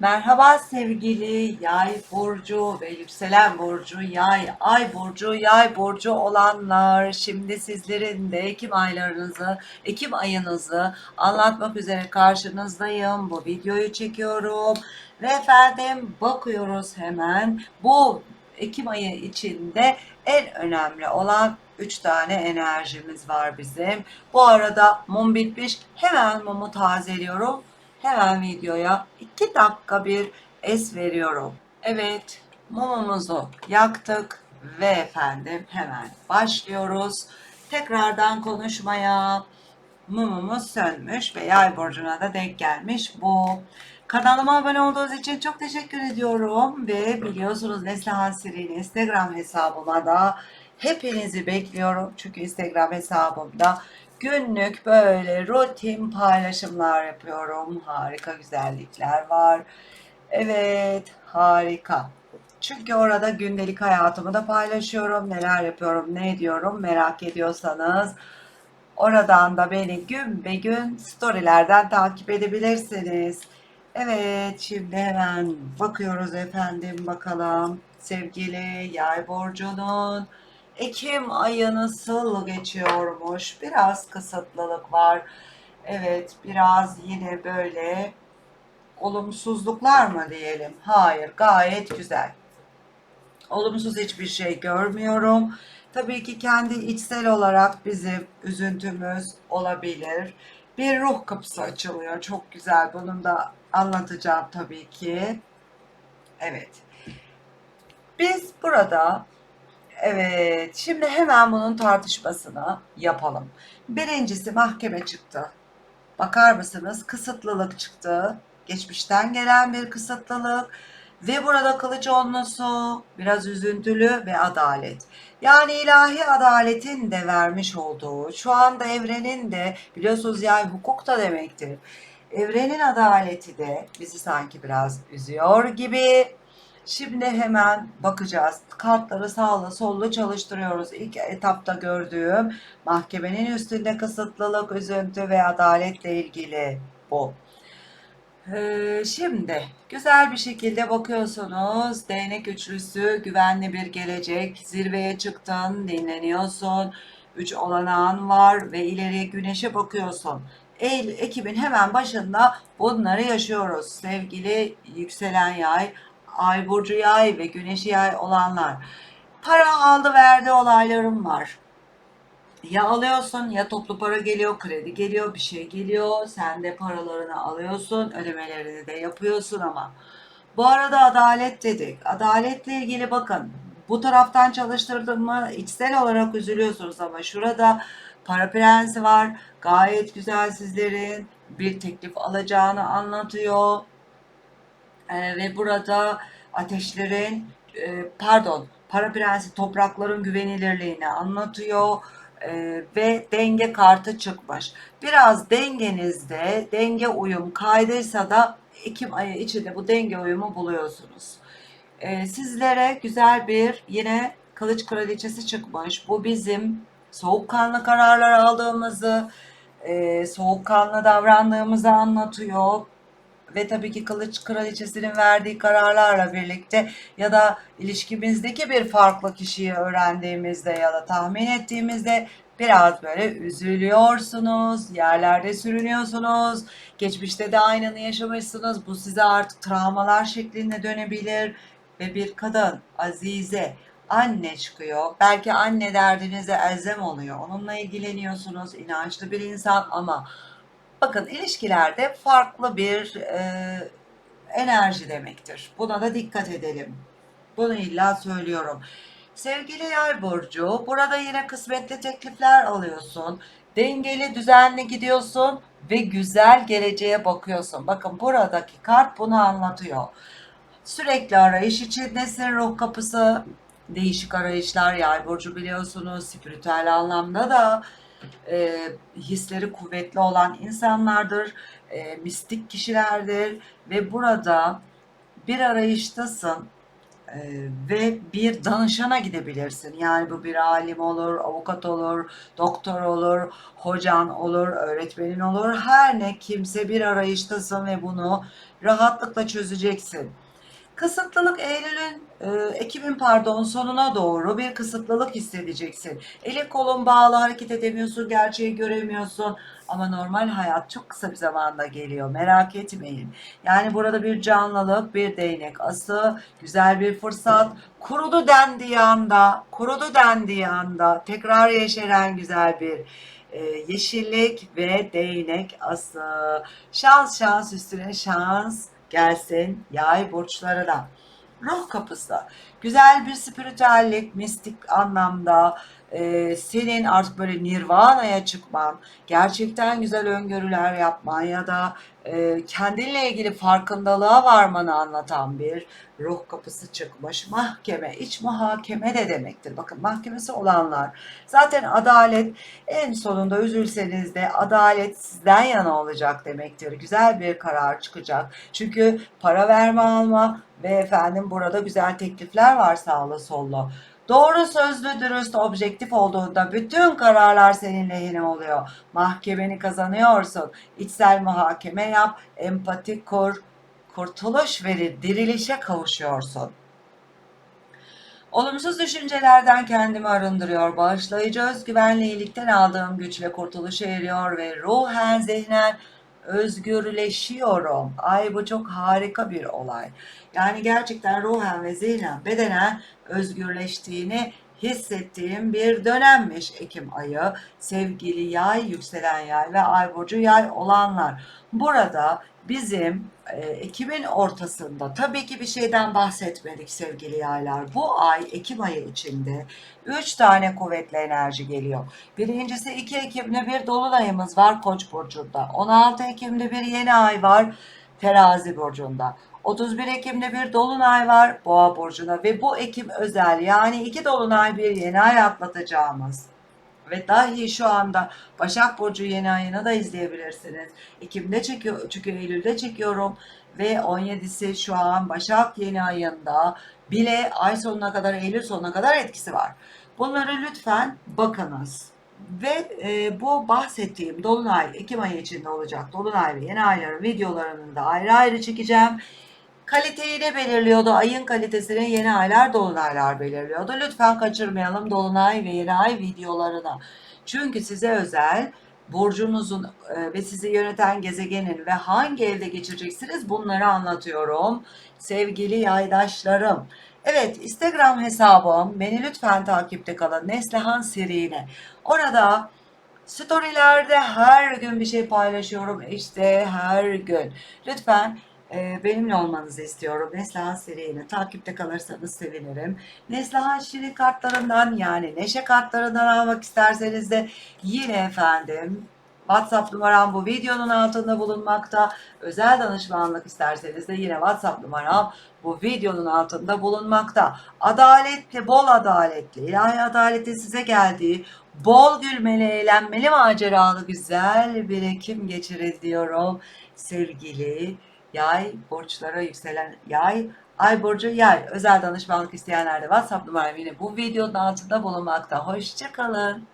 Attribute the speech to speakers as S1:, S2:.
S1: Merhaba sevgili yay burcu ve yükselen burcu yay, ay burcu, yay burcu olanlar. Şimdi sizlerin de Ekim aylarınızı, Ekim ayınızı anlatmak üzere karşınızdayım. Bu videoyu çekiyorum ve efendim bakıyoruz hemen bu Ekim ayı içinde en önemli olan 3 tane enerjimiz var bizim. Bu arada mum bitmiş. Hemen mumu tazeliyorum. Hemen videoya 2 dakika bir es veriyorum. Evet, mumumuzu yaktık ve efendim hemen başlıyoruz. Tekrardan konuşmaya. Mumumuz sönmüş ve yay burcuna da denk gelmiş bu. Kanalıma abone olduğunuz için çok teşekkür ediyorum ve biliyorsunuz Neslihan Siri'nin Instagram hesabıma da hepinizi bekliyorum. Çünkü Instagram hesabımda günlük böyle rutin paylaşımlar yapıyorum. Harika güzellikler var. Evet, harika. Çünkü orada gündelik hayatımı da paylaşıyorum. Neler yapıyorum, ne ediyorum merak ediyorsanız oradan da beni gün be gün storylerden takip edebilirsiniz. Evet, şimdi hemen bakıyoruz efendim bakalım sevgili yay burcunun Ekim ayı nasıl geçiyormuş? Biraz kısıtlılık var. Evet, biraz yine böyle olumsuzluklar mı diyelim? Hayır, gayet güzel. Olumsuz hiçbir şey görmüyorum. Tabii ki kendi içsel olarak bizim üzüntümüz olabilir. Bir ruh kapısı açılıyor. Çok güzel. Bunun da anlatacağım tabii ki. Evet. Biz burada Evet, şimdi hemen bunun tartışmasını yapalım. Birincisi mahkeme çıktı. Bakar mısınız? Kısıtlılık çıktı. Geçmişten gelen bir kısıtlılık ve burada kılıç onlusu, biraz üzüntülü ve adalet. Yani ilahi adaletin de vermiş olduğu, şu anda evrenin de biliyorsunuz yani hukuk da demektir. Evrenin adaleti de bizi sanki biraz üzüyor gibi. Şimdi hemen bakacağız. Kartları sağlı sollu çalıştırıyoruz. İlk etapta gördüğüm mahkemenin üstünde kısıtlılık, üzüntü ve adaletle ilgili bu. Ee, şimdi güzel bir şekilde bakıyorsunuz. Değnek üçlüsü, güvenli bir gelecek. Zirveye çıktın, dinleniyorsun. Üç olanağın var ve ileriye güneşe bakıyorsun. Eylül, Ekim'in hemen başında bunları yaşıyoruz. Sevgili yükselen yay, ay burcu yay ve güneşi yay olanlar. Para aldı verdi olaylarım var. Ya alıyorsun ya toplu para geliyor, kredi geliyor, bir şey geliyor. Sen de paralarını alıyorsun, ödemelerini de yapıyorsun ama. Bu arada adalet dedik. Adaletle ilgili bakın. Bu taraftan çalıştırdım mı içsel olarak üzülüyorsunuz ama şurada para prensi var. Gayet güzel sizlerin bir teklif alacağını anlatıyor. Ee, ve burada ateşlerin e, pardon para prensi toprakların güvenilirliğini anlatıyor e, ve denge kartı çıkmış. Biraz dengenizde denge uyum kaydıysa da Ekim ayı içinde bu denge uyumu buluyorsunuz. E, sizlere güzel bir yine kılıç kraliçesi çıkmış. Bu bizim soğukkanlı kararlar aldığımızı, e, soğukkanlı davrandığımızı anlatıyor ve tabii ki Kılıç Kraliçesi'nin verdiği kararlarla birlikte ya da ilişkimizdeki bir farklı kişiyi öğrendiğimizde ya da tahmin ettiğimizde biraz böyle üzülüyorsunuz, yerlerde sürünüyorsunuz, geçmişte de aynını yaşamışsınız, bu size artık travmalar şeklinde dönebilir ve bir kadın, Azize, anne çıkıyor. Belki anne derdinize elzem oluyor. Onunla ilgileniyorsunuz, inançlı bir insan ama Bakın ilişkilerde farklı bir e, enerji demektir. Buna da dikkat edelim. Bunu illa söylüyorum. Sevgili yay burcu, burada yine kısmetli teklifler alıyorsun. Dengeli, düzenli gidiyorsun ve güzel geleceğe bakıyorsun. Bakın buradaki kart bunu anlatıyor. Sürekli arayış içindesin ruh kapısı. Değişik arayışlar yay burcu biliyorsunuz. Spiritüel anlamda da e, hisleri kuvvetli olan insanlardır, e, mistik kişilerdir ve burada bir arayıştasın. Ee, ve bir danışana gidebilirsin. Yani bu bir alim olur, avukat olur, doktor olur, hocan olur, öğretmenin olur. Her ne kimse bir arayıştasın ve bunu rahatlıkla çözeceksin. Kısıtlılık Eylül'ün, e, Ekim'in pardon sonuna doğru bir kısıtlılık hissedeceksin. Elin kolun bağlı hareket edemiyorsun, gerçeği göremiyorsun. Ama normal hayat çok kısa bir zamanda geliyor. Merak etmeyin. Yani burada bir canlılık, bir değnek ası, güzel bir fırsat. Kurudu dendiği anda, kurudu dendiği anda tekrar yeşeren güzel bir e, yeşillik ve değnek ası. Şans şans üstüne şans gelsin yay burçlarına. Ruh kapısı. Güzel bir spiritüellik, mistik anlamda e, senin artık böyle nirvana'ya çıkman, gerçekten güzel öngörüler yapman ya da e, kendinle ilgili farkındalığa varmanı anlatan bir ruh kapısı çıkmış. Mahkeme, iç muhakeme de demektir. Bakın mahkemesi olanlar zaten adalet en sonunda üzülseniz de adalet sizden yana olacak demektir. Güzel bir karar çıkacak. Çünkü para verme alma ve efendim burada güzel teklifler var sağlı sollu. Doğru sözlü, dürüst, objektif olduğunda bütün kararlar senin lehine oluyor. Mahkemeni kazanıyorsun. İçsel muhakeme yap, empati kur, kurtuluş verir, dirilişe kavuşuyorsun. Olumsuz düşüncelerden kendimi arındırıyor. Bağışlayıcı özgüvenle iyilikten aldığım güçle kurtuluşa eriyor ve ruhen zihnen özgürleşiyorum. Ay bu çok harika bir olay. Yani gerçekten ruhen ve zihnen bedenen özgürleştiğini hissettiğim bir dönemmiş Ekim ayı. Sevgili yay, yükselen yay ve ay burcu yay olanlar. Burada bizim e, Ekim'in ortasında tabii ki bir şeyden bahsetmedik sevgili yaylar. Bu ay Ekim ayı içinde 3 tane kuvvetli enerji geliyor. Birincisi 2 Ekim'de bir dolunayımız var Koç burcunda. 16 Ekim'de bir yeni ay var Terazi burcunda. 31 Ekim'de bir dolunay var Boğa burcuna ve bu Ekim özel yani iki dolunay bir yeni ay atlatacağımız ve dahi şu anda Başak Burcu yeni ayını da izleyebilirsiniz. Ekim'de çekiyor çünkü Eylül'de çekiyorum ve 17'si şu an Başak yeni ayında bile ay sonuna kadar Eylül sonuna kadar etkisi var. Bunları lütfen bakınız. Ve e, bu bahsettiğim Dolunay Ekim ayı içinde olacak. Dolunay ve yeni ayların videolarını da ayrı ayrı çekeceğim. Kaliteyi ne belirliyordu? Ayın kalitesini yeni aylar, dolunaylar belirliyordu. Lütfen kaçırmayalım dolunay ve yeni ay videolarını. Çünkü size özel burcunuzun e, ve sizi yöneten gezegenin ve hangi evde geçireceksiniz bunları anlatıyorum. Sevgili yaydaşlarım. Evet Instagram hesabım beni lütfen takipte kalın. Neslihan Sirine. Orada storylerde her gün bir şey paylaşıyorum. İşte her gün. Lütfen benimle olmanızı istiyorum. Neslihan Seri'yle takipte kalırsanız sevinirim. Neslihan Şirin kartlarından yani neşe kartlarından almak isterseniz de yine efendim WhatsApp numaram bu videonun altında bulunmakta. Özel danışmanlık isterseniz de yine WhatsApp numaram bu videonun altında bulunmakta. Adaletli, bol adaletli, ilahi adaleti size geldiği bol gülmeli, eğlenmeli, maceralı güzel bir Ekim geçirir diyorum. Sevgili yay, borçlara yükselen yay, ay burcu yay. Özel danışmanlık isteyenler de WhatsApp numaram yine bu videonun altında bulunmakta. Hoşçakalın.